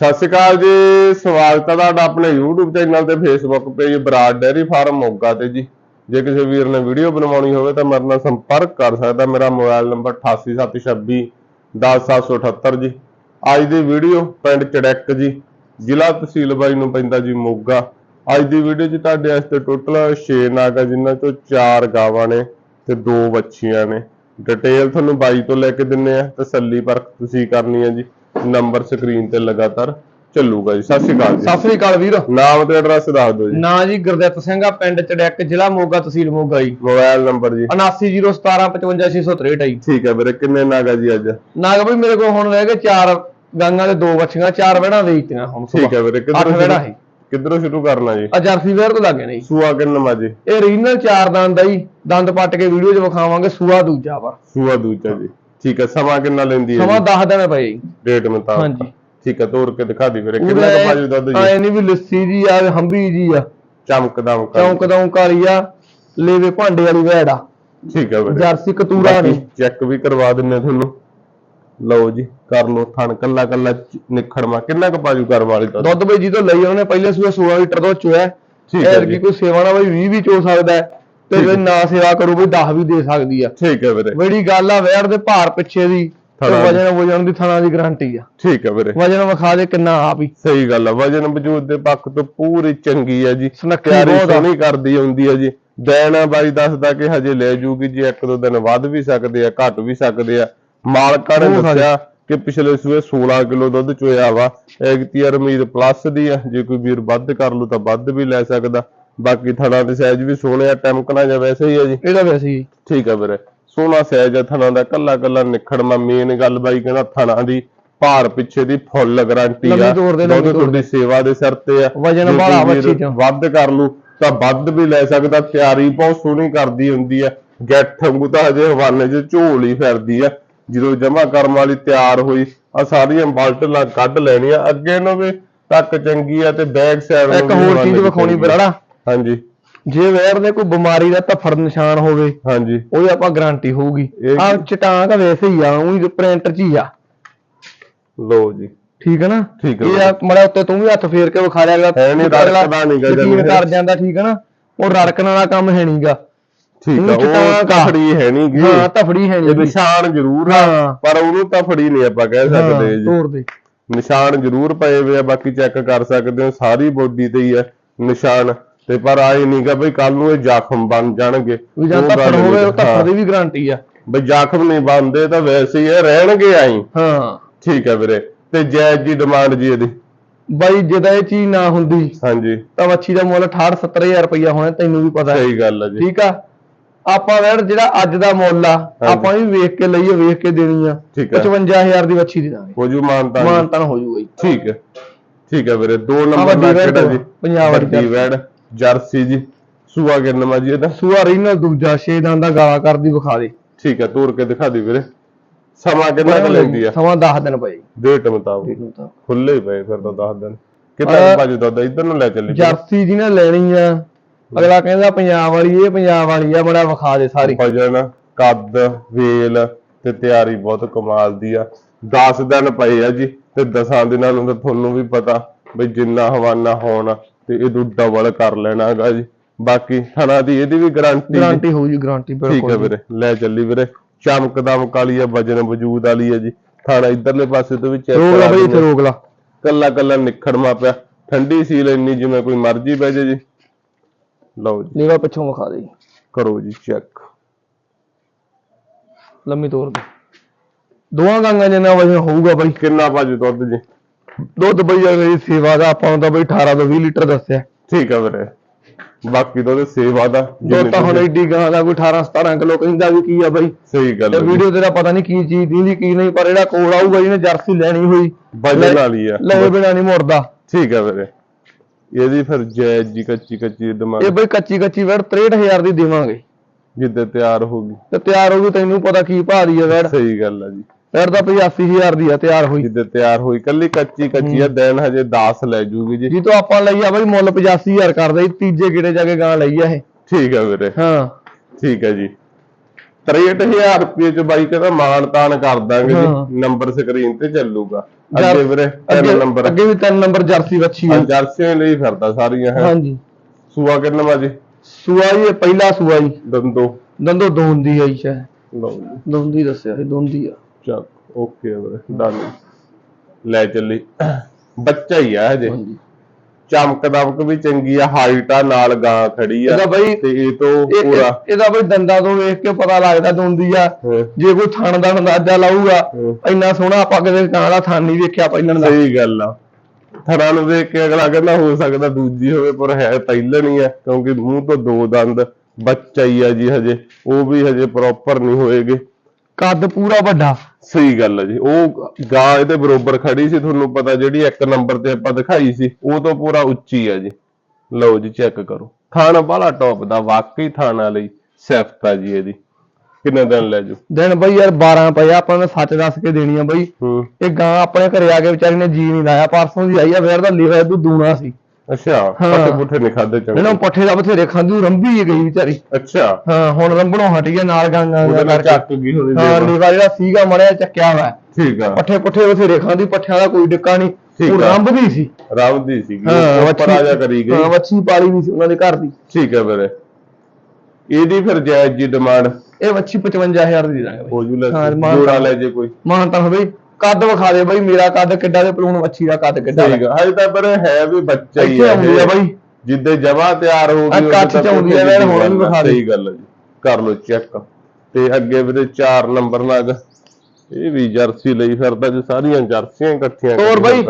ਸਤਿ ਸ਼੍ਰੀ ਅਕਾਲ ਜੀ, ਸਵਾਗਤ ਹੈ ਤੁਹਾਡਾ ਆਪਣੇ YouTube ਚੈਨਲ ਤੇ Facebook page Brar dairy farm Moga ਤੇ ਜੀ। ਜੇ ਕਿਸੇ ਵੀਰ ਨੇ ਵੀਡੀਓ ਬਣਵਾਉਣੀ ਹੋਵੇ ਤਾਂ ਮੇਰੇ ਨਾਲ ਸੰਪਰਕ ਕਰ ਸਕਦਾ, ਮੇਰਾ ਮੋਬਾਈਲ ਨੰਬਰ 8876 10778 ਜੀ। ਅੱਜ ਦੀ ਵੀਡੀਓ ਪਿੰਡ ਚੜੈਕ ਜੀ, ਜ਼ਿਲ੍ਹਾ ਤਹਿਸੀਲ ਬਾਈ ਨੂੰ ਪੈਂਦਾ ਜੀ ਮੋਗਾ। ਅੱਜ ਦੀ ਵੀਡੀਓ 'ਚ ਤੁਹਾਡੇ ਵਾਸਤੇ ਟੋਟਲ 6 ਨਾਗ ਆ, ਜਿਨ੍ਹਾਂ ਚੋਂ 4 ਗਾਵਾਂ ਨੇ ਤੇ 2 ਵੱਛੀਆਂ ਨੇ। ਡਿਟੇਲ ਤੁਹਾਨੂੰ ਬਾਈ ਤੋਂ ਲੈ ਕੇ ਦਿੰਨੇ ਆ ਤਸੱਲੀ ਪਰਖ ਤੁਸੀਂ ਕਰਨੀ ਹੈ ਜੀ। ਨੰਬਰ ਸਕਰੀਨ ਤੇ ਲਗਾਤਾਰ ਚੱਲੂਗਾ ਜੀ। ਸਤਿ ਸ਼੍ਰੀ ਅਕਾਲ ਜੀ। ਸਤਿ ਸ੍ਰੀ ਅਕਾਲ ਵੀਰ। ਨਾਮ ਤੇ ਐਡਰੈਸ ਦੱਸ ਦਿਓ ਜੀ। ਨਾਂ ਜੀ ਗੁਰਦਿੱਤ ਸਿੰਘ ਆ ਪਿੰਡ ਚੜੈਕ ਜ਼ਿਲ੍ਹਾ ਮੋਗਾ ਤਹਿਸੀਲ ਮੋਗਾ ਜੀ। ਮੋਬਾਈਲ ਨੰਬਰ ਜੀ। 7901755663 ਠੀਕ ਹੈ ਵੀਰੇ ਕਿੰਨੇ ਨਾਗਾ ਜੀ ਅੱਜ? ਨਾਗ ਬਈ ਮੇਰੇ ਕੋਲ ਹੁਣ ਰਹਿ ਗਏ ਚਾਰ ਗਾਂਗਾਂ ਦੇ ਦੋ ਬੱਚੀਆਂ ਚਾਰ ਵਹਿੜਾਂ ਵੇਚਤੀਆਂ ਹੁਣ ਠੀਕ ਹੈ ਵੀਰੇ ਵਹਿੜਾਂ ਸ਼ੁਰੂ ਹੈ ਕਿੱਧਰੋਂ ਸ਼ੁਰੂ ਕਰਨਾ ਜੀ? ਆ ਜਰਸੀ ਵੇਅਰ ਤੋਂ ਲੱਗੇ ਨੇ ਜੀ। ਸੂਆ ਕਿੰਨਾ ਜੀ? ਇਹ ਰੀਜਨਲ ਚਾਰ ਦੰਦ ਆ ਜੀ। ਦੰਦ ਪੱਟ ਕੇ ਵੀਡੀਓ 'ਚ ਵਿਖਾਵਾਂਗੇ ਸੂਆ ਦੂਜਾ ਵਾ। ਸੂਆ ਦੂਜਾ ਜੀ। ਠੀਕ ਹੈ ਸਮਾਂ ਕਿੰਨਾ ਲੈਂਦੀ ਹੈ ਸਮਾਂ 10 ਦਿਨ ਪਏ ਜੀ ਡੇਟ ਮੁਤਾਬਕ ਹਾਂਜੀ। ਠੀਕ ਹੈ ਤੋੜ ਕੇ ਦਿਖਾ ਦੀ ਵੀਰੇ ਕਿੰਨਾ ਕੁ ਭਾਜੀ ਦੁੱਧ ਜੀ। ਐ ਨਹੀਂ ਵੀ ਲੱਸੀ ਜੀ ਆ ਹੰਬੀ ਜੀ ਆ। ਚਮਕਦਾ ਮੁਕਾ ਚੌਂਕ ਦੌਂਕ ਵਾਲੀ ਆ ਲੇਵੇ ਭਾਂਡੇ ਵਾਲੀ ਵੈੜ ਆ। ਠੀਕ ਹੈ ਵੀਰੇ। ਜਰਸੀ ਕਤੂਰਾ ਨੇ ਚੈੱਕ ਵੀ ਕਰਵਾ ਦਿੰਨੇ ਤੁਹਾਨੂੰ। ਲਓ ਜੀ ਕਰ ਲਓ ਥਣ ਕੱਲਾ ਕੱਲਾ ਨਿਖੜਵਾ ਕਿੰਨਾ ਕੁ ਬਾਜੂ ਕਰ ਵਾਲੀ ਦੁੱਧ? ਦੁੱਧ ਬਈ ਜਦੋਂ ਲਈ ਉਹਨੇ ਪਹਿਲੇ ਸੂਆ 16 ਲੀਟਰ ਦੁੱਧ ਚੋਇਆ। ਠੀਕ ਹੈ ਜੀ। ਕੋਈ ਸੇਵਾ ਨਾ ਬਈ 20 ਵੀ ਚੋ ਸਕਦਾ ਹੈ। ਤੇ ਜੇ। ਨਾ ਸੇਵਾ ਕਰੂ ਬਈ 10 ਵੀ ਦੇ ਸਕਦੀ ਆ। ਠੀਕ ਹੈ ਵੀਰੇ। ਬੜੀ ਗੱਲ ਆ ਵੈੜ ਦੇ ਭਾਰ ਪਿੱਛੇ ਦੀ। ਵਜਨ ਵਜਨ ਦੀ ਥਣਾ ਦੀ ਗਾਰੰਟੀ ਆ। ਠੀਕ ਹੈ ਵੀਰੇ। ਵਜਨ ਵਿਖਾ ਦੇ ਕਿੰਨਾ ਆਪ ਹੀ। ਸਹੀ ਗੱਲ ਆ ਵਜਨ ਵਜੂਦ ਦੇ ਪੱਖ ਤੋਂ ਪੂਰੀ ਚੰਗੀ ਹੈ ਜੀ। ਆ। ਸੋਹਣੀ ਕਰਦੀ ਹੁੰਦੀ ਹੈ ਜੀ। ਦੇਣਾ ਬਾਈ ਦੱਸਦਾ ਕਿ ਹਜੇ ਲੈ ਜੂਗੀ ਜੀ ਇੱਕ ਦੋ ਦਿਨ ਵੱਧ ਵੀ ਸਕਦੇ ਆ ਘਟ ਵੀ ਸਕਦੇ ਆ। ਮਾਲਕਾਂ ਨੇ ਦੱਸਿਆ ਕਿ ਪਿਛਲੇ ਸੂਏ 16 ਕਿਲੋ ਦੁੱਧ ਚੋਇਆ ਵਾ। ਐਗਤੀਆਰ ਉਮੀਦ ਪਲੱਸ ਦੀ ਆ ਜੇ ਕੋਈ ਵੀਰ ਵੱਧ ਕਰ ਲੂ ਤਾਂ ਵੱਧ ਵੀ ਲੈ ਸਕਦਾ। ਬਾਕੀ ਥਣਾ ਦੇ ਸਾਈਜ਼ ਵੀ ਸੋਹਣੇ ਆ ਟੈਂਕਣਾ ਜਾਂ ਵੈਸੇ ਹੀ ਆ ਜੀ। ਇਹਦਾ ਵੈਸੇ ਹੀ। ਠੀਕ ਆ ਵੀਰੇ ਸੋਹਣਾ ਸਾਈਜ਼ ਆ ਥਣਾ ਦਾ ਕੱਲਾ ਕੱਲਾ ਨਿਖੜਮਾ ਮੇਨ ਗੱਲ ਬਾਈ ਕਹਿੰਦਾ ਥਣਾ ਦੀ ਭਾਰ ਪਿੱਛੇ ਦੀ ਫੁੱਲ ਗਾਰੰਟੀ ਆ। ਲੰਮੀ ਤੋਰ ਦੇ, ਲੰਮੀ ਦੁੱਧ ਤੋਰ ਤੁਹਾਡੀ ਸੇਵਾ ਦੇ ਸਿਰ ਤੇ ਆ। ਵਜਨ ਵਾਲਾ ਵੱਛੀ ਚੋਂ। ਵੱਧ ਕਰ ਲੂ ਤਾਂ ਵੱਧ ਵੀ ਲੈ ਸਕਦਾ ਤਿਆਰੀ ਬਹੁਤ ਸੋਹਣੀ ਕਰਦੀ ਹੁੰਦੀ ਆ। ਗੱਠ ਵਾਂਗੂ ਤਾਂ ਹਜੇ ਹਵਾਨੇ 'ਚ ਝੋਲ ਹੀ ਫਿਰਦੀ ਆ। ਜਦੋਂ ਜਮਾ ਕਰਮ ਵਾਲੀ ਤਿਆਰ ਹੋਈ ਆ ਸਾਰੀਆਂ ਬਲਟਲਾਂ ਕੱਢ ਲੈਣੀਆਂ ਅੱਗੇ ਨੂੰ ਵੀ ਤੱਕ ਚੰਗੀ ਆ ਤੇ ਬੈਕ ਸਾਈਡ ਇੱਕ ਹੋਰ ਚੀਜ਼ ਵਿਖਾਉਣੀ। ਬਰਾੜਾ ਹਾਂਜੀ। ਜੇ ਵੈੜ ਦੇ ਕੋਈ ਬਿਮਾਰੀ ਦਾ ਧੱਫੜ ਨਿਸ਼ਾਨ ਹੋਵੇ ਹਾਂਜੀ। ਉਹਦੀ ਆਪਾਂ ਗਾਰੰਟੀ ਹੋਊਗੀ। ਆ ਚਟਾਂਕ ਵੈਸੇ ਹੀ ਆ ਉਹੀ ਪ੍ਰਿੰਟਰ ਚ ਹੀ ਆ। ਲਓ ਜੀ। ਠੀਕ ਹੈ ਨਾ? ਠੀਕ ਹੈ ਇਹ ਆ ਮੜਾ ਉੱਤੇ ਤੂੰ ਵੀ ਹੱਥ ਫੇਰ ਕੇ ਵਿਖਾ ਲਿਆ ਹੈ ਨੀ, ਅਗਲਾ ਰੜਕਦਾ ਨੀ ਗਾ ਯਕੀਨ ਜਦੋਂ ਕਰ ਜਾਂਦਾ ਠੀਕ ਹੈ ਨਾ? ਉਹ ਰੜਕਣ ਵਾਲਾ ਕੰਮ ਹੈ ਨਹੀਂਗਾ ਠੀਕ ਆ ਉਹ। ਤਫੜੀ ਹੈ ਨਹੀਂ ਗੀ। ਹਾਂ ਧਫੜੀ ਹੈ ਨਹੀਂ ਨਿਸ਼ਾਨ ਜ਼ਰੂਰ ਆ ਪਰ ਉਹਨੂੰ ਤਫੜੀ ਨਹੀਂ ਆਪਾਂ ਕਹਿ ਸਕਦੇ ਜੀ। ਤੋੜ ਦੇ। ਨਿਸ਼ਾਨ ਜ਼ਰੂਰ ਪਏ ਹੋਏ ਆ ਬਾਕੀ ਚੈੱਕ ਕਰ ਸਕਦੇ ਹੋ ਸਾਰੀ ਬੋਡੀ ਤੇ ਹੀ ਆ ਨਿਸ਼ਾਨ। ਤੇ ਪਰ ਆਏ ਨਹੀਂਗਾ ਬਈ ਕੱਲ ਨੂੰ ਇਹ ਜ਼ਖਮ ਬਣ ਜਾਣਗੇ। ਵੀ ਜਾਂ ਉਹ ਧੱਫੜ ਗੱਲ ਹੋਵੇ ਨੀ। ਉਹ ਧੱਫੜ ਹਾਂ, ਦੀ ਵੀ ਗਾਰੰਟੀ ਆ। ਬਈ ਜ਼ਖਮ ਨਹੀਂ ਬਣਦੇ ਤਾਂ ਵੈਸੇ ਹੀ ਇਹ ਰਹਿਣਗੇ ਆਈ। ਹਾਂ। ਠੀਕ ਹੈ ਵੀਰੇ ਤੇ ਜਾਇਜ਼ ਜੀ ਡਿਮਾਂਡ ਜੀ ਇਹਦੀ। ਬਾਈ ਜੇ ਤਾਂ ਇਹ ਚੀਜ਼ ਨਾ ਹੁੰਦੀ ਹਾਂਜੀ। ਤਾਂ ਵੱਛੀ ਦਾ ਮੁੱਲ 68 70000 ਰੁਪਇਆ ਹੋਣਾ ਤੈਨੂੰ ਵੀ ਪਤਾ ਸਹੀ ਗੱਲ ਆ ਜੀ। ਠੀਕ ਆ? ਆਪਾਂ ਵੈੜ ਜਿਹੜਾ ਅੱਜ ਦਾ ਮੁੱਲ ਆ ਆਪਾਂ ਵੀ ਵੇਖ ਕੇ ਲਈਏ ਵੇਖ ਕੇ ਦੇਣੀ ਆ। ਠੀਕ ਆ। 55000 ਦੀ ਵੱਛੀ ਦੇ ਦਾਂਗੇ ਹੋ ਜੂ ਮਾਨਤਾ ਮਾਨਤਨ ਹੋ ਜੂਗਾ ਜੀ ਠੀਕ ਹੈ। ਠੀਕ ਹੈ ਵੀਰੇ ਦੋ ਨੰਬਰ ਵੱਡੀ ਦਾ ਤੋਂ, ਜੀ। ਪੰਜਾਬ ਵੱਡੀ ਵੈੜ। ਜਰਸੀ ਜੀ ਸੂਆ ਕਿੰਨਾ ਜੀ ਇਹਦਾ? ਸੂਆ ਰੀਨਲ ਦੂਜਾ ਛੇ ਦੰਦ ਦਾ ਗਾਲਾ ਕਰਦੀ ਵਿਖਾ ਦੇ ਠੀਕ ਹੈ ਤੋੜ ਕੇ ਦਿਖਾ ਦੀ ਵੀਰੇ। ਸਮਾਂ ਕਿੰਨਾ ਕੁ ਲੈਂਦੀ ਆ? ਸਮਾਂ 10 ਦਿਨ ਪਏ। ਡੇਟ ਮੁਤਾਬਕ। ਖੁੱਲੇ ਪਏ ਫਿਰ ਤਾਂ 10 ਦਿਨ। ਕਿੰਨਾ ਬਾਜੂ ਦੁੱਧ? ਇੱਧਰ ਨੂੰ ਲੈ ਚੱਲੀ ਜਰਸੀ ਜੀ ਨੇ ਲੈਣੀ ਆ। ਅਗਲਾ ਕਹਿੰਦਾ ਪੰਜਾਬ ਵਾਲੀ ਇਹ ਪੰਜਾਬ ਵਾਲੀ ਆ ਬੜਾ ਵਿਖਾ ਦੇ ਸਾਰੀ। ਵਜਨ ਕੱਦ ਵੇਲ ਤੇ ਤਿਆਰੀ ਬਹੁਤ ਕਮਾਲ ਦੀ ਆ। 10 ਦਿਨ ਪਏ ਆ ਜੀ ਤੇ 10 ਦਿਨਾਂ ਨੂੰ ਤਾਂ ਤੁਹਾਨੂੰ ਵੀ ਪਤਾ ਬਈ ਜਿੰਨਾ ਹਵਾਨਾ ਹੋਣ। ਤੇ ਇਹ ਦੁੱਧ ਡਬਲ ਕਰ ਲੈਣਾ ਹੈਗਾ ਜੀ। ਬਾਕੀ ਥਣਾ ਦੀ ਇਹਦੀ ਵੀ ਗਾਰੰਟੀ ਗਾਰੰਟੀ ਹੋਊ ਜੀ ਗਾਰੰਟੀ ਠੀਕ ਹੈ ਵੀਰੇ ਲੈ ਚੱਲੀ ਵੀਰੇ। ਚਮਕ ਦਮਕ ਵਾਲੀ ਆ ਵਜਨ ਵਜੂਦ ਵਾਲੀ ਆ ਜੀ। ਥਾਣਾ ਇਧਰਲੇ ਪਾਸੇ ਤੋਂ ਵੀ ਚੈੱਕ ਰੋਕ ਲਾ ਬਈ ਇੱਥੇ ਰੋਕ ਲਾ। ਕੱਲਾ ਕੱਲਾ ਨਿਖੜਮਾ ਪਿਆ। ਠੰਡੀ ਸੀਲ ਇੰਨੀ ਜਿਵੇਂ ਕੋਈ ਮਰਜ਼ੀ ਬਹਿ ਜੇ ਜੀ। ਲਓ ਜੀ। ਲੀਵਾ ਪਿੱਛੋਂ ਵਿਖਾ ਦੇ। ਕਰੋ ਜੀ ਚੈੱਕ ਲੰਮੀ ਤੋਰ ਦੇ ਦੋਵਾਂ ਗਾਂਗਾਂ ਜਿੰਨਾ ਵਜਨ ਹੋਊਗਾ ਬਈ। ਕਿੰਨਾ ਭਾਜੀ ਦੁੱਧ ਜੀ? ਦੁੱਧ ਬਈ ਅਗਲੀ ਸੇਵਾ ਦਾ ਆਪਾਂ ਨੂੰ ਤਾਂ ਬਈ 18 ਤੋਂ 20 ਲੀਟਰ ਦੱਸਿਆ। ਠੀਕ ਹੈ ਵੀਰੇ। ਬਾਕੀ ਤਾਂ ਉਹਦੇ ਸੇਵਾ ਦਾ ਦੁੱਧ ਤਾਂ ਹੁਣ ਐਡੀ ਗਾਂ ਦਾ ਕੋਈ 18 17 ਕਿਲੋ ਕਹਿੰਦਾ ਵੀ ਕੀ ਆ ਬਈ। ਸਹੀ ਗੱਲ ਤੇ ਹੈ ਜੀ। ਵੀਡੀਓ ਤੇਰਾ ਪਤਾ ਨਹੀਂ ਕੀ ਚੀਜ਼ ਦੀ ਕੀ ਨਹੀਂ ਪਰ ਜਿਹੜਾ ਕੋਲ ਆਊਗਾ ਜਿਹਨੇ ਜਰਸੀ ਲੈਣੀ ਹੋਈ ਵਜਨ ਵਾਲੀ ਆ। ਲਏ ਬਿਨਾ ਨਹੀਂ ਮੁੜਦਾ। ਠੀਕ ਹੈ ਵੀਰੇ। ਇਹਦੀ ਫਿਰ ਜਾਇਜ਼ ਜੀ ਕੱਚੀ ਕੱਚੀ ਦਿਮਾਗ ਇਹ ਬਈ ਕੱਚੀ ਕੱਚੀ ਵੈੜ 63000 ਦੀ ਦੇਵਾਂਗੇ। ਜਿੱਦੇ ਤਿਆਰ ਹੋਗੀ ਤੇ ਤਿਆਰ ਹੋਊਗੀ ਤੈਨੂੰ ਪਤਾ ਕੀ ਦੀ ਆ ਵੈੜ। ਸਹੀ ਗੱਲ ਆ ਜੀ। ਵੈੜ ਤਾਂ 85000 ਦੀ ਆ ਤਿਆਰ ਹੋਈ। ਜਿੱਦੇ ਤਿਆਰ ਹੋਈ ਕੱਲੀ ਕੱਚੀ ਕੱਚੀ ਆ ਦਿਨ ਹਜੇ 10 ਲੈ ਜੂਗੀ ਜੀ। ਜੀ ਤੋਂ ਆਪਾਂ ਲਈ ਆ ਬਈ ਮੁੱਲ 85000 ਕਰਦਾ ਜੀ ਤੀਜੇ ਗੇੜੇ ਜਾ ਕੇ ਗਾਂ ਲਈ ਆ ਇਹ। ਠੀਕ ਹੈ ਵੀਰੇ। ਹਾਂ। ਠੀਕ ਹੈ ਜੀ। 63000 ਰੁਪਏ ਚ ਬਾਈ ਕਹਿੰਦਾ ਮਾਨ ਤਾਨ ਕਰ ਦਾਂਗੇ ਹਾਂ। ਜੀ ਨੰਬਰ ਸਕਰੀਨ ਤੇ ਚੱਲੂਗਾ। ਅੱਗੇ ਵੀਰੇ ਤਿੰਨ ਅੱਗੇ ਨੰਬਰ। ਅੱਗੇ ਵੀ ਤਿੰਨ ਨੰਬਰ ਜਰਸੀ ਬੱਚੀ ਹਾਂ ਹੈ ਜਰਸੀਆਂ ਲਈ ਫਿਰਦਾ ਸਾਰੀਆਂ ਹੈ। ਹਾਂਜੀ। ਸੂਆ ਕਿੰਨਾ ਵਾ ਜੀ? ਸੂਆ ਇਹ ਪਹਿਲਾ ਸੂਆ ਜੀ। ਦੰਦੋ। ਦੰਦੋ ਦੋਂਦੀ ਹੈ ਜੀ ਸ਼ਾਇਦ। ਲਓ ਜੀ। ਦੋਂਦੀ ਦੱਸਿਆ ਸੀ ਦੋਂਦੀ ਆ। ਚੱਕ ਓਕੇ ਵੀਰੇ ਡਨ ਲੈ ਚੱਲੀ। ਬੱਚਾ ਹੀ ਆ ਹਜੇ। ਹਾਂਜੀ। ਚਮਕ ਦਮਕ ਵੀ ਚੰਗੀ ਆ ਹਾਈਟ ਆ ਨਾਲ ਗਾਂ ਖੜੀ ਆ। ਇਹਦਾ ਬਈ ਤੇ ਇਹ ਤੋਂ ਪੂਰਾ ਇਹ- ਇਹਦਾ ਬਈ ਦੰਦਾਂ ਤੋਂ ਵੇਖ ਕੇ ਪਤਾ ਲੱਗਦਾ ਦੋਂਦੀ ਆ। ਜੇ ਕੋਈ ਥਣ ਦਾ ਅੰਦਾਜ਼ਾ ਲਾਊਗਾ। ਇੰਨਾ ਸੋਹਣਾ ਆਪਾਂ ਕਦੇ ਕਾਂ ਦਾ ਥਣ ਨਹੀਂ ਵੇਖਿਆ ਪਹਿਲਣ ਦਾ। ਸਹੀ ਗੱਲ ਆ। ਥੜਾਂ ਨੂੰ ਦੇਖ ਕੇ ਅਗਲਾ ਕਹਿੰਦਾ ਹੋ ਸਕਦਾ ਦੂਜੀ ਹੋਵੇ ਪਰ ਹੈ ਪਹਿਲਣ ਹੀ ਆ ਕਿਉਂਕਿ ਮੂੰਹ ਤੋਂ ਦੋ ਦੰਦ ਬੱਚਾ ਹੀ ਆ ਜੀ ਹਜੇ। ਉਹ ਵੀ ਹਜੇ ਪ੍ਰੋਪਰ ਨਹੀਂ ਹੋਏਗੇ। ਕੱਦ ਪੂਰਾ ਵੱਡਾ। ਸਹੀ ਗੱਲ ਹੈ ਜੀ। ਉਹ ਗਾਂ ਇਹਦੇ ਬਰੋਬਰ ਖੜੀ ਸੀ ਤੁਹਾਨੂੰ ਪਤਾ ਜਿਹੜੀ ਇੱਕ ਨੰਬਰ ਤੇ ਆਪਾਂ ਦਿਖਾਈ ਸੀ ਉਹ ਤੋਂ ਪੂਰਾ ਉੱਚੀ ਆ ਜੀ। ਲਓ ਜੀ ਚੈੱਕ ਕਰੋ। ਥਾਣਾ ਬਾਲਾ ਟੌਪ ਦਾ ਵਾਕਈ ਥਾਣਾ ਲਈ ਸਿਫਤ ਆ ਜੀ ਇਹਦੀ। ਕਿੰਨੇ ਦਿਨ ਲੈ ਜੂ ਦਿਨ ਬਈ ਯਾਰ 12 ਪਏ ਆਪਾਂ ਨੇ ਸੱਚ ਦੱਸ ਕੇ ਦੇਣੀ ਆ ਬਈ। ਹੂੰ। ਇਹ ਗਾਂ ਆਪਣੇ ਘਰੇ ਆ ਕੇ ਵਿਚਾਰੀ ਨੇ ਜੀ ਨਹੀਂ ਲਾਇਆ ਪਰਸੋਂ ਦੀ ਆਈ ਆ ਫੇਰ ਦਾ ਲੀਵਰ ਤੂੰ ਦੂਣਾ ਸੀ। ਅੱਛਾ ਹਾਂ। ਪੱਟੇ ਪੁੱਠੇ ਨਹੀਂ ਖਾਦੇ ਚੰਗੇ। ਇਹਨਾਂ ਪੱਠੇ ਦਾ ਬਥੇਰੇ ਖਾਂਦੀ ਉਹ ਰੰਭੀ ਹੀ ਗਈ ਵਿਚਾਰੀ। ਅੱਛਾ। ਹਾਂ ਹੁਣ ਰੰਭਣੋਂ ਹਟ ਗਿਆ ਨਾਲ ਗਾਂਗਾ ਉਹਦੇ ਨਾਲ ਚੱਕ ਗਈ ਹੋਣੀ ਹਾਂ ਜਿਹੜਾ ਸੀਗਾ ਮੜਿਆ ਚੱਕਿਆ ਠੀਕ ਆ। ਪੱਠੇ ਪੁੱਠੇ ਬਥੇਰੇ ਖਾਂਦੀ ਪੱਠਿਆਂ ਦਾ ਕੋਈ ਡਿੱਕਾ ਨਹੀਂ। ਉਹ। ਰੰਭਦੀ ਸੀ। ਰਾਵ ਦੀ ਸੀਗੀ ਹਾਂ ਉੱਪਰ ਆ ਜਾ ਕਰੀ ਹਾਂ ਗਈ ਵੱਛੀ ਪਾਲੀ ਵੀ ਸੀ ਉਹਨਾਂ ਦੇ ਘਰ ਦੀ। ਠੀਕ ਹੈ ਵੀਰੇ ਇਹਦੀ ਫਿਰ ਜਾਇਜ਼ ਜੀ ਡਿਮਾਂਡ। ਇਹ ਵੱਛੀ 55000 ਦੀ ਦਾਂਗੇ ਹੋ ਜੂ ਲੈ ਹਾਂ, ਜੋੜਾ ਲੈ ਜੇ ਕੋਈ। ਮਾਨ ਤਾਂ ਹੋਵੇ। ਕੱਦ ਵਿਖਾ ਦੇ ਬਈ ਮੇਰਾ ਕੱਦ ਕਿੱਡਾ ਤੇ ਪਲੂਣ ਵੱਛੀ ਦਾ ਕੱਦ ਕਿੱਡਾ ਠੀਕ ਆ ਹਜੇ ਤਾਂ ਪਰ ਹੈ ਵੀ ਬੱਚਾ ਹੀ ਇੱਥੇ ਹੈ ਆਉਂਦੀ ਆ। ਬਈ। ਜਿੱਦੇ ਜਮਾ ਤਿਆਰ ਹੋ ਗਈ ਕੱਚ ਚ ਆਉਂਦੀ ਆ, ਮੈਂ ਹੁਣ ਵੀ ਵਿਖਾ ਦੇ। ਸਹੀ ਗੱਲ ਹੈ ਜੀ। ਕਰ ਲਓ ਚੈੱਕ। ਤੇ ਅੱਗੇ ਵੀਰੇ 4 ਨੰਬਰ ਲੱਗ। ਇਹ ਵੀ ਜਰਸੀ ਲਈ ਫਿਰਦਾ ਜੀ ਸਾਰੀਆਂ ਜਰਸੀਆਂ ਇਕੱਠੀਆਂ ਹੋਰ ਬਾਈ?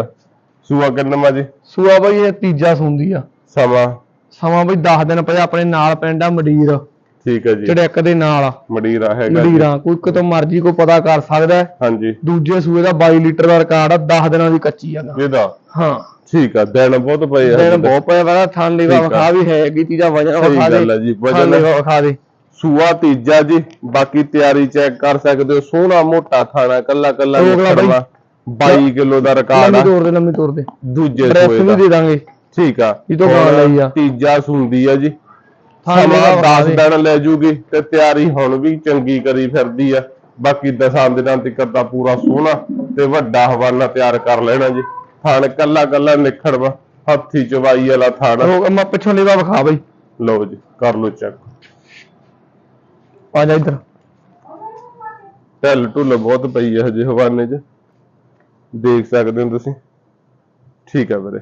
ਸੂਆ ਕਿੰਨਾ ਜੀ? ਸੂਆ ਬਈ ਇਹ ਤੀਜਾ ਸੁੰਦੀ ਆ। ਸਮਾਂ? ਸਮਾਂ ਬਈ 10 ਦਿਨ ਪਏ ਆਪਣੇ ਨਾਲ ਪਿੰਡ ਆ ਮੰਡੀਰ। ਠੀਕ ਹੈ ਜੀ। ਚੜਿੱਕ ਦੇ ਨਾਲ ਆ। ਮੜੀਰਾ ਹੈਗਾ। ਮੰਡੀਰਾਂ ਕੋਈ ਕਿਤੋਂ ਮਰਜ਼ੀ ਕੋਈ ਪਤਾ ਕਰ ਸਕਦਾ ਹੈ। ਹਾਂਜੀ। ਦੂਜੇ ਸੂਏ ਦਾ 22 ਲੀਟਰ ਦਾ ਰਿਕਾਰਡ ਆ 10 ਦਿਨਾਂ ਦੀ ਕੱਚੀ ਆ। ਇਹਦਾ। ਹਾਂ। ਠੀਕ ਆ ਦਿਨ ਬਹੁਤ ਪਏ ਆ ਦਿਨ ਬਹੁਤ ਪਿਆ ਵਾ ਥਾਂ ਲੀਵਾ। ਵਿਖਾ ਵੀ ਹੈਗੀ ਤੀਜਾ ਵਜਨ ਵਿਖਾ ਦੇ। ਗੱਲ ਜੀ, ਵਜਨ- ਥਣ ਵਿਖਾ ਦੇ। ਸੂਆ ਤੀਜਾ ਜੀ ਬਾਕੀ ਤਿਆਰੀ ਚੈੱਕ ਕਰ ਸਕਦੇ ਹੋ। ਸੋਹਣਾ ਮੋਟਾ ਥਾਣਾ ਕੱਲਾ ਕੱਲਾ ਬਾਈ। 22 ਕਿਲੋ ਦਾ ਰਿਕਾਰਡ ਲੰਮੀ ਆ ਤੋਰ ਦੇ ਲੰਮੀ ਤੋਰ ਦੇ। ਦੂਜੇ ਡਰੈਸ ਸੂਏ ਵੀ ਦਾ। ਦੇ ਦਾਂਗੇ। ਠੀਕ ਆ। ਇਹ ਤੋਂ ਗਾਂ ਲਈ ਆ। ਤੀਜਾ ਸੁੰਦੀ ਆ ਜੀ। ਥਣ ਸਮਾਂ ਲੀਵਾ ਵਿਖਾ 10 ਦੇ। ਦਿਨ ਲੈ ਜੂਗੀ ਤੇ ਤਿਆਰੀ ਹੁਣ ਵੀ ਚੰਗੀ ਕਰੀ ਫਿਰਦੀ ਆ। ਬਾਕੀ ਦਸਾਂ ਦਿਨਾਂ ਤੱਕ ਤਾਂ ਪੂਰਾ ਸੋਹਣਾ ਤੇ ਵੱਡਾ ਹਵਾਨਾ ਤਿਆਰ ਕਰ ਲੈਣਾ ਜੀ। ਥਣ ਕੱਲਾ ਕੱਲਾ ਨਿਖੜਵਾ ਹੱਥੀ ਚਵਾਈ ਵਾਲਾ ਥਣ। ਰੋਕ ਮੈਂ ਪਿੱਛੋਂ ਲੀਵਾ ਵਿਖਾ ਬਈ। ਲਓ ਜੀ ਕਰ ਲਓ ਚੈੱਕ ਆ ਜਾ ਇੱਧਰ। ਢਿੱਲ ਢੁੱਲ ਬਹੁਤ ਪਈ ਹੈ ਹਜੇ ਹਵਾਨੇ 'ਚ। ਦੇਖ ਸਕਦੇ ਹੋ ਤੁਸੀਂ। ਠੀਕ ਹੈ ਵੀਰੇ।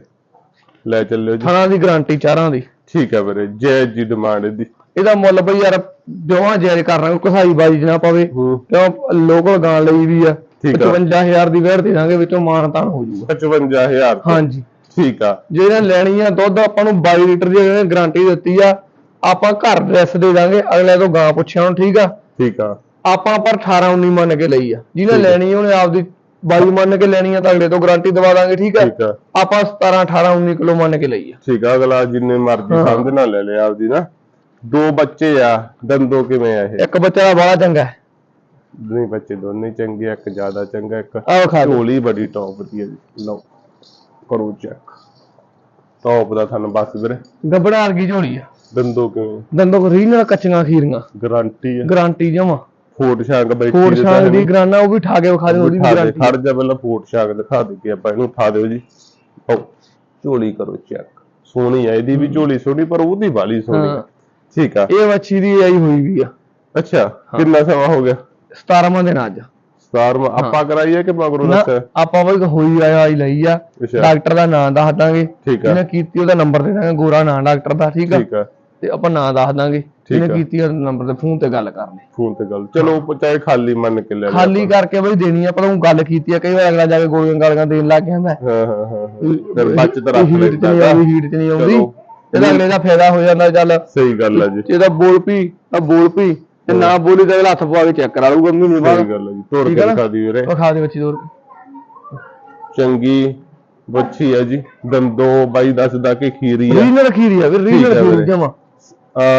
ਲੈ ਚੱਲਿਓ ਜੀ। ਥਾਣਾ ਦੀ ਗਾਰੰਟੀ ਚਾਰਾਂ ਦੀ। ਠੀਕ ਹੈ ਵੀਰੇ ਜੈ ਜੀ ਡਿਮਾਂਡ ਇਹਦੀ। ਇਹਦਾ ਮੁੱਲ ਬਈ ਯਾਰ ਦੋਵਾਂ ਜਾਇਜ਼ ਕਰ ਰਾਂਗੇ ਕਸਾਈ ਬਾਜੀ ਨਾ ਪਵੇ ਕਿਉਂ ਲੋਕਲ ਗਾਂ ਲਈ ਵੀ ਆ। ਠੀਕ ਆ। 55000 ਦੀ ਵੇੜ ਦੇ ਦਾਂਗੇ ਵਿੱਚੋਂ ਮਾਨ ਤਾਨ ਹੋ ਜਾਊਗਾ 55000 ਤੋਂ। ਹਾਂਜੀ। ਠੀਕ ਆ। ਜੇ ਇਹਨੇ ਲੈਣੀ ਆ ਦੁੱਧ ਆਪਾਂ ਨੂੰ 22 ਲੀਟਰ ਦੀ ਇਹਨੇ ਗਾਰੰਟੀ ਦਿੱਤੀ ਆ ਆਪਾਂ ਘਰ ਡਰੈਸ ਦੇ ਦਾਂਗੇ ਅਗਲੇ ਤੋਂ ਗਾਂ ਪੁੱਛਿਆ ਹੁਣ ਠੀਕ ਆ? ਠੀਕ ਆ। ਆਪਾਂ ਪਰ 18 19 ਮੰਨ ਕੇ ਲਈ ਆ। ਜਿਹਨੇ। ਲੈਣੀ ਉਹਨੇ ਆਪਦੀ 22 ਮੰਨ ਕੇ ਲੈਣੀ ਆ ਤਾਂ ਅਗਲੇ ਤੋਂ ਗਾਰੰਟੀ ਦਵਾ ਦਾਂਗੇ ਠੀਕ ਆ ਆ। ਆਪਾਂ 17 18 19 ਕਿਲੋ ਮੰਨ ਕੇ ਲਈ ਆ ਠੀਕ ਆ ਅਗਲਾ ਜਿੰਨੇ ਮਰਜ਼ੀ ਹਾਂ। ਸਮਝ ਨਾ ਲੈ ਲਿਆ ਆਪਦੀ ਨਾ। ਦੋ ਬੱਚੇ ਆ ਦੰਦੋ ਕਿਵੇਂ ਆ ਇਹ? ਇੱਕ ਬੱਚਾ ਦਾ ਬੜਾ ਚੰਗਾ ਹੈ। ਨਹੀਂ ਬੱਚੇ ਦੋਨੇ ਹੀ ਚੰਗੇ ਆ, ਇੱਕ ਜ਼ਿਆਦਾ ਚੰਗਾ ਇੱਕ ਆਹ ਖਾ ਲਓ ਝੋਲੀ ਬੜੀ ਟੌਪ ਦੀ ਹੈ ਜੀ। ਲਓ ਕਰੋ ਚੈੱਕ ਟੌਪ ਦਾ ਤੁਹਾਨੂੰ ਬਸ ਵੀਰੇ। ਗੱਬੜਾ ਵਰਗੀ ਝੋਲੀ ਆ। ਦੰਦੋ ਕਿਵੇਂ? ਦੰਦੋਂ ਰੀਨਾਂ ਕੱਚੀਆਂ ਖੀਰੀਆਂ। ਗਾਰੰਟੀ ਹੈ ਗਾਰੰਟੀ ਜਮਾ। ਫੋਟ ਛਾਂਗ ਬੈਠੀ ਦੇ ਸ਼ਾਂਗ ਦੀ ਗਰਾਨਾ ਉਹ ਵੀ ਠਾ ਕੇ ਵਿਖਾ ਦੇ ਉਹਦੀ ਵੀ ਗਾਰੰਟੀ ਖੜ ਜਾ ਪਹਿਲਾਂ ਫੋਟ ਛਾਂਗ ਦਿਖਾ ਦੇ ਕੇ ਆਪਾਂ ਇਹਨੂੰ ਉਠਾ ਦਿਓ ਜੀ। ਆਓ ਝੋਲੀ ਕਰੋ ਚੈੱਕ। ਸੋਹਣੀ ਆ ਇਹਦੀ ਵੀ ਝੋਲੀ ਸੋਹਣੀ ਪਰ ਉਹਦੀ ਵਾਲੀ ਸੋਹਣੀ ਆ। ਠੀਕ ਆ। ਇਹ ਵੱਛੀ ਦੀ ਆਈ ਹੋਈ ਵੀ ਆ। ਅੱਛਾ ਕਿੰਨਾ ਸਮਾਂ ਹੋ ਗਿਆ? 17ਵਾਂ ਦਿਨ ਅੱਜ। 17ਵਾਂ ਆਪਾਂ ਕਰਾਈਏ ਕਿ ਮਗਰੋਂ ਨਾ ਦੱਸ ਆਪਾਂ ਬਈ ਹੋਈ ਆਇਆ ਆਈ ਲਈ ਆ। ਡਾਕਟਰ ਦਾ ਨਾਮ ਦੱਸ ਦਾਂਗੇ। ਠੀਕ ਆ। ਜਿਹਨੇ ਕੀਤੀ ਉਹਦਾ ਨੰਬਰ ਦੇ ਦਾਂਗੇ ਗੋਰਾ ਨਾਂ ਡਾਕਟਰ ਦਾ ਠੀਕ ਆ? ਠੀਕ ਆ। ਤੇ ਆਪਾਂ ਨਾਂ ਦੱਸ ਦਾਂਗੇ। ਜਿਹਨੇ ਆ। ਕੀਤੀ ਉਹਦਾ ਨੰਬਰ ਤੇ ਫੋਨ ਤੇ ਗੱਲ ਕਰ ਲਈ ਫੋਨ ਤੇ ਗੱਲ। ਚਲੋ ਚਾਹੇ ਖਾਲੀ ਮੰਨ ਕੇ ਲੈ ਖਾਲੀ ਕਰਕੇ ਬਈ ਦੇਣੀ ਆ ਪਰ ਉਹ ਗੱਲ ਕੀਤੀ ਆ ਕਈ ਵਾਰ ਅਗਲਾ ਜਾ ਕੇ ਗੋਲੀਆਂ ਗਾਲੀਆਂ ਦੇਣ ਲੱਗ ਜਾਂਦਾ। ਹਾਂ ਹਾਂ ਹਾਂ। ਫਿਰ ਬਚਤ ਰੱਖ ਲੈਂਦਾ ਹੀਟ ਚ ਨਹੀਂ ਆਉਂਦੀ। ਇਹਦਾ ਅਗਲੇ ਦਾ ਫਾਇਦਾ ਹੋ ਜਾਂਦਾ ਚੱਲ। ਸਹੀ ਗੱਲ ਹੈ ਜੀ। ਇਹਦਾ ਬੋਲ ਪੀ ਆ ਬੋਲ ਪੀ। ਤੇ ਨਾ ਬੋਲੀ ਤਾਂ ਅਗਲਾ ਹੱਥ ਪਵਾ ਕੇ ਚੈੱਕ ਕਰਾ ਲਊਗਾ ਬਾਅਦ ਸਹੀ ਗੱਲ ਹੈ ਜੀ। ਤੋੜ ਕੇ ਆ? ਦਿਖਾ ਦੀ ਵੀਰੇ। ਵਿਖਾ ਦੇ ਬੱਚੀ ਦੋਰ ਚੰਗੀ ਬੱਚੀ ਹੈ ਜੀ। ਦੰਦੋ ਬਾਈ ਦੱਸਦਾ ਕਿ ਖੀਰੀ ਹੈ ਰੀਨਰ ਖੀਰੀ ਆ ਵੀ ਠੀਕ ਰੀਨਰ ਆ ਖੀਰੀ ਵੀਰੇ। ਜਮਾ।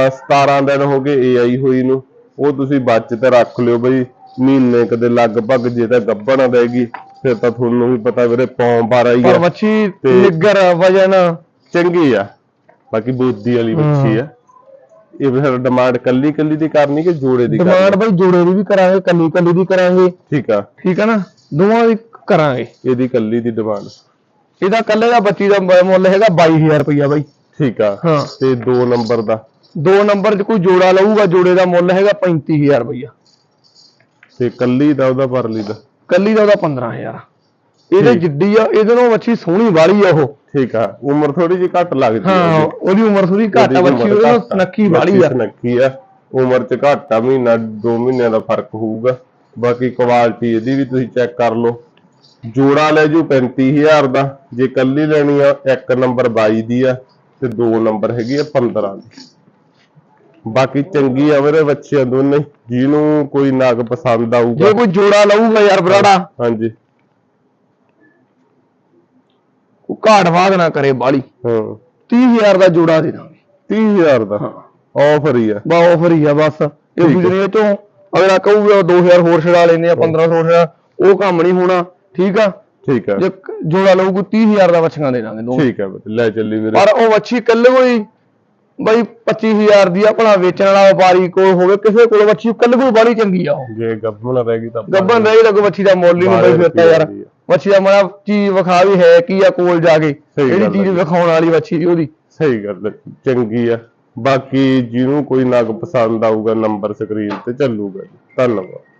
17 ਦਿਨ ਹੋ ਗਏ ਏਆਈ ਹੋਈ ਨੂੰ। ਉਹ ਤੁਸੀਂ ਬਚ ਤੇ ਰੱਖ ਲਿਓ ਬਈ। ਮਹੀਨੇ ਕਦੇ ਲਗਭਗ ਜੇ ਤਾਂ ਗੱਬਣ ਦੇਗੀ ਫਿਰ ਤਾਂ ਤੁਹਾਨੂੰ ਵੀ ਪਤਾ ਵੀਰੇ ਪੌਂ ਬਾਰਾ ਪਰ ਆ। ਬੱਚੀ ਤੇ- ਨਿੱਗਰ ਵਜਨ। ਚੰਗੀ ਆ। ਬਾਕੀ ਬੋਦੀ ਵਾਲੀ ਬੱਚੀ ਆ। ਇਹ ਫਿਰ ਡਿਮਾਂਡ ਕੱਲੀ ਕੱਲੀ ਦੀ ਕਰਨੀ ਕਿ ਜੋੜੇ ਦੀ ਡਿਮਾਂਡ ਬਈ ਜੋੜੇ ਦੀ ਵੀ ਕਰਾਂਗੇ ਕੱਲੀ ਕੱਲੀ ਦੀ ਕਰਾਂਗੇ। ਠੀਕ ਆ। ਠੀਕ ਆ ਨਾ? ਦੋਵਾਂ ਦੀ ਕਰਾਂਗੇ। ਇਹਦੀ ਕੱਲੀ ਦੀ ਡਿਮਾਂਡ ਇਹਦਾ ਕੱਲੇ ਦਾ ਬੱਚੀ ਦਾ ਮੁੱਲ ਹੈਗਾ 22000 ਰੁਪਇਆ ਬਾਈ। ਠੀਕ ਆ। ਤੇ 2 ਨੰਬਰ ਦਾ। ਦੋ ਨੰਬਰ 'ਚ ਕੋਈ ਜੋੜਾ ਲਊਗਾ ਜੋੜੇ ਦਾ ਮੁੱਲ ਹੈਗਾ 35000 ਰੁਪਇਆ ਤੇ ਕੱਲੀ ਦਾ ਉਹਦਾ ਪਰਲੀ ਦਾ? ਕੱਲੀ ਦਾ ਉਹਦਾ 15000 ਇਹਦੇ। ਜਿੱਡੀ ਆ ਇਹਦੇ ਨਾਲੋਂ ਬੱਚੀ ਸੋਹਣੀ ਵਾਲੀ ਆ ਉਹ। ਠੀਕ ਆ ਉਮਰ ਥੋੜੀ ਜਿਹੀ ਘੱਟ ਲੱਗਦੀ ਹਾਂ। ਉਹਦੀ। ਉਮਰ ਥੋੜੀ ਘੱਟ ਆ ਬੱਚੀ ਉਹਦੇ ਨਾਲ। ਨੱਕੀ ਵਾਲੀ ਆ। ਸੁਨੱਖੀ ਆ। ਉਮਰ ਚ ਘੱਟ ਆ ਮਹੀਨਾ 2 ਮਹੀਨਿਆਂ ਦਾ ਫ਼ਰਕ ਹੋਊਗਾ। ਬਾਕੀ ਕੁਆਲਿਟੀ ਇਹਦੀ ਵੀ ਤੁਸੀਂ ਚੈੱਕ ਕਰ ਲਓ। ਜੋੜਾ ਲੈ ਜੂ 35000 ਦਾ। ਜੇ ਕੱਲੀ ਲੈਣੀ ਆ ਇੱਕ ਨੰਬਰ 22 ਦੀ ਆ ਤੇ ਦੋ ਨੰਬਰ ਹੈਗੀ ਆ 15 ਦੀ। ਬਾਕੀ ਚੰਗੀ ਆ ਮੇਰੇ ਬੱਚਿਆਂ ਦੋਨੇ। ਜਿਹਨੂੰ ਕੋਈ ਨਗ ਪਸੰਦ ਆਊਗਾ। ਜੇ ਕੋਈ ਜੋੜਾ ਲਊਗਾ ਯਾਰ ਬਰਾੜਾ। ਹਾਂਜੀ। ਉਹ ਘਾਟ ਵਾਦ ਨਾ ਕਰੇ ਬਾਲੀ। ਹਾਂ। 30000 ਦਾ ਜੋੜਾ ਦੇ ਦਾਂਗੇ। 30000 ਦਾ? ਆਫਰ ਹੀ ਆ। ਬਾ ਆਫਰ ਹੀ ਆ ਬਸ। ਇਹ। ਗੁਜਰੇ ਚੋਂ ਅਗਲਾ ਕਹੂਗਾ 2000 ਹੋਰ ਛੜਾ ਲੈਨੇ ਆ 1500 ਹੋਰ ਛੜਾ ਉਹ ਕੰਮ ਨਹੀਂ ਹੋਣਾ। ਠੀਕ ਆ? ਠੀਕ ਆ। ਜੇ ਜੋੜਾ ਲਊਗਾ 30000 ਦਾ ਵੱਛੀਆਂ ਦੇ ਦਾਂਗੇ ਦੋ ਠੀਕ ਆ ਵੀਰੇ, ਲੈ ਚੱਲੀ ਵੀਰੇ। ਪਰ ਉਹ ਵੱਛੀ ਇਕੱਲੇ ਕੋਈ ਬਈ 25000 ਦੀ ਆਪਣਾ ਵੇਚਣ ਵਾਲਾ ਵਪਾਰੀ ਕੋਲ ਹੋਵੇ ਕਿਸੇ ਕੋਲ ਵੱਛੀ ਕੋਈ ਬੜੀ ਚੰਗੀ ਆ ਉਹ। ਜੇ ਗੱਭਣ ਰਹਿ ਗਈ ਤਾਂ ਗੱਬਨ ਰਹੀ ਤਾਂ ਕੋਈ ਵੱਛੀ ਦਾ ਮੁੱਲ ਹੀ ਨਹੀਂ ਬਈ ਫਿਰ ਤਾਂ ਯਾਰ। ਵੱਛੀ ਦਾ ਮਾੜਾ ਚੀਜ਼ ਵਿਖਾ ਵੀ ਹੈ ਕੀ ਆ ਕੋਲ ਜਾ ਕੇ। ਜਿਹੜੀ ਚੀਜ਼। ਵਿਖਾਉਣ ਵਾਲੀ ਵੱਛੀ ਦੀ ਉਹਦੀ। ਸਹੀ ਗੱਲ ਚੰਗੀ ਆ। ਬਾਕੀ ਜਿਹਨੂੰ ਕੋਈ ਨਗ ਪਸੰਦ ਆਊਗਾ ਨੰਬਰ ਸਕਰੀਨ ਤੇ ਚੱਲੂਗਾ ਧੰਨਵਾਦ।